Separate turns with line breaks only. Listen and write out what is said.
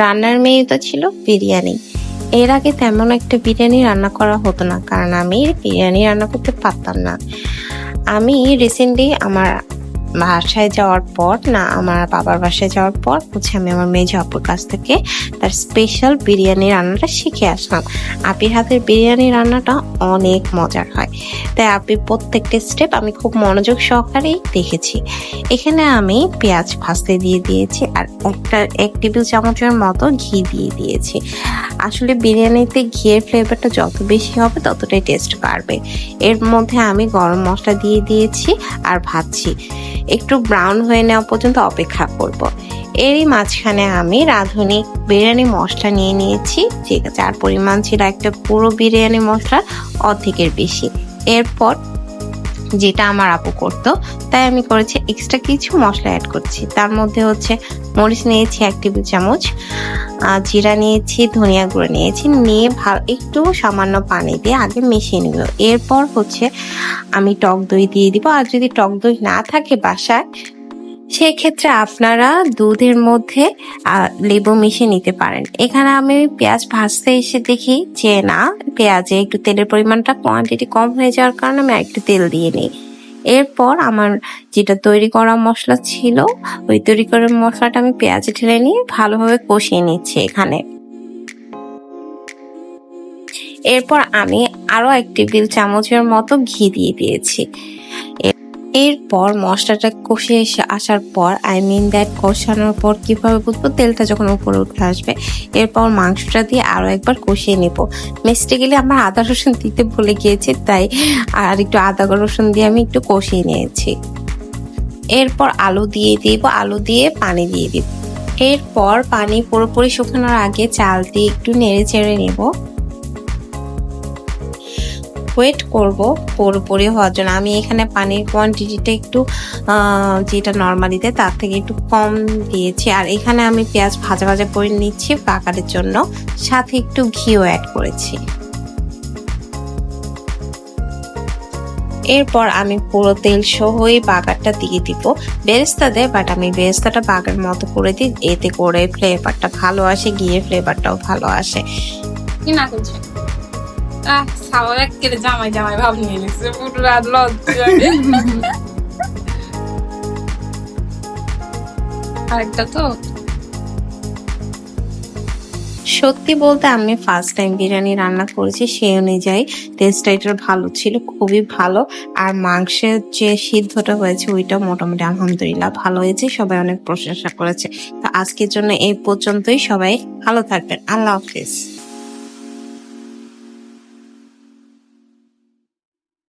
রান্নার মেয়ে তো ছিল বিরিয়ানি। এর আগে তেমন একটা বিরিয়ানি রান্না করা হতো না, কারণ আমি বিরিয়ানি রান্না করতে পারতাম না। আমি রিসেন্টলি আমার বাসায় যাওয়ার পর, না, আমার বাবার বাসায় যাওয়ার পর হচ্ছে আমি আমার মেজ আপুর কাছ থেকে তার স্পেশাল বিরিয়ানি রান্নাটা শিখে আসলাম। আপির হাতের বিরিয়ানি রান্নাটা অনেক মজার হয়। তাই আপির প্রত্যেকটা স্টেপ আমি খুব মনোযোগ সহকারেই দেখেছি। এখানে আমি পেঁয়াজ ভাজতে দিয়ে দিয়েছি আর একটা, এক টেবিল চামচের মতো ঘি দিয়ে দিয়েছি। আসলে বিরিয়ানিতে ঘিয়ের ফ্লেভারটা যত বেশি হবে ততটাই টেস্ট বাড়বে। এর মধ্যে আমি গরম মশলা দিয়ে দিয়েছি আর ভাজছি। একটু ব্রাউন হয়ে নেওয়া পর্যন্ত অপেক্ষা করব। এরই মাঝখানে আমি রাঁধুনি বিরিয়ানি মশলা নিয়ে নিয়েছি, ঠিক আছে আর পরিমাণ ছিল একটা পুরো বিরিয়ানি মশলা অর্ধেকের বেশি এরপর যেটা আমার আপু করতো, তাই আমি করেছি এক্সট্রা কিছু মশলা অ্যাড করছি। তার মধ্যে হচ্ছে মরিচ নিয়েছি এক টেবিল চামচ আর জিরা নিয়েছি, ধনিয়া গুঁড়ো নিয়েছি, নিয়ে ভালো একটু সামান্য পানি দিয়ে আগে মিশিয়ে নিব। এরপর হচ্ছে আমি টক দই দিয়ে দিব। আর যদি টক দই না থাকে বাসায় সেক্ষেত্রে আপনারা দুধের মধ্যে লেবু মিশিয়ে নিতে পারেন। এখানে আমি পেঁয়াজ ভাজতে এসে দেখি যে না, পেঁয়াজে একটু তেলের পরিমাণটা কোয়ান্টিটি কম হয়ে যাওয়ার কারণে আমি একটু তেল দিয়ে নিই। এরপর আমার যেটা তৈরি করা মশলা ছিল, ওই তৈরি করা মশলাটা আমি পেঁয়াজে ঢেলে নিয়ে ভালোভাবে কষিয়ে নিচ্ছি এখানে। এরপর আমি আরও এক টেবিল চামচের মতো ঘি দিয়ে দিয়েছি। এরপর মশলাটা কষে এসে আসার পর আই মিন দ্যাট কষানোর পর কীভাবে বুঝব? তেলটা যখন উপরে উঠে আসবে। এরপর মাংসটা দিয়ে আরও একবার কষিয়ে নেব। মেসটে গেলে আমার আদা রসুন দিতে ভুলে গিয়েছি, তাই আর একটু আদা রসুন দিয়ে আমি একটু কষিয়ে নিয়েছি। এরপর আলু দিয়ে দিব, আলু দিয়ে পানি দিয়ে দিব। এরপর পানি পুরোপুরি শুকানোর আগে চাল দিয়ে একটু নেড়ে চেড়ে নেব। ওয়েট করব পুরোপুরি হওয়ার জন্য। আমি এখানে পানির কোয়ান্টিটিটা একটু যেটা নর্মালিতে তার থেকে একটু কম দিয়েছি। আর এখানে আমি পেঁয়াজ ভাজা ভাজা করে নিচ্ছি পাকারের জন্য। সাথে একটু ঘিও অ্যাড করেছি। এরপর আমি পুরো তেল সহ সহই বাগারটা দিয়ে দিব। বেরেস্তা দেয় বাট আমি বেরেস্তাটা বাগার মতো করে দিই। এতে করে ফ্লেভারটা ভালো আসে গিয়ে ফ্লেভারটাও ভালো আসে।
কি না করছে আরেকটা তো।
সত্যি বলতে আমি ফার্স্ট টাইম বিরিয়ানি রান্না করেছি, সেই অনুযায়ী টেস্টটা এটার ভালো ছিল, খুবই ভালো। আর মাংসের যে সিদ্ধটা হয়েছে ওইটা মোটামুটি আলহামদুলিল্লাহ ভালো হয়েছে, সবাই অনেক প্রশংসা করেছে। তো আজকের জন্য এই পর্যন্তই, সবাই ভালো থাকবেন। আল্লাহ হাফিজ।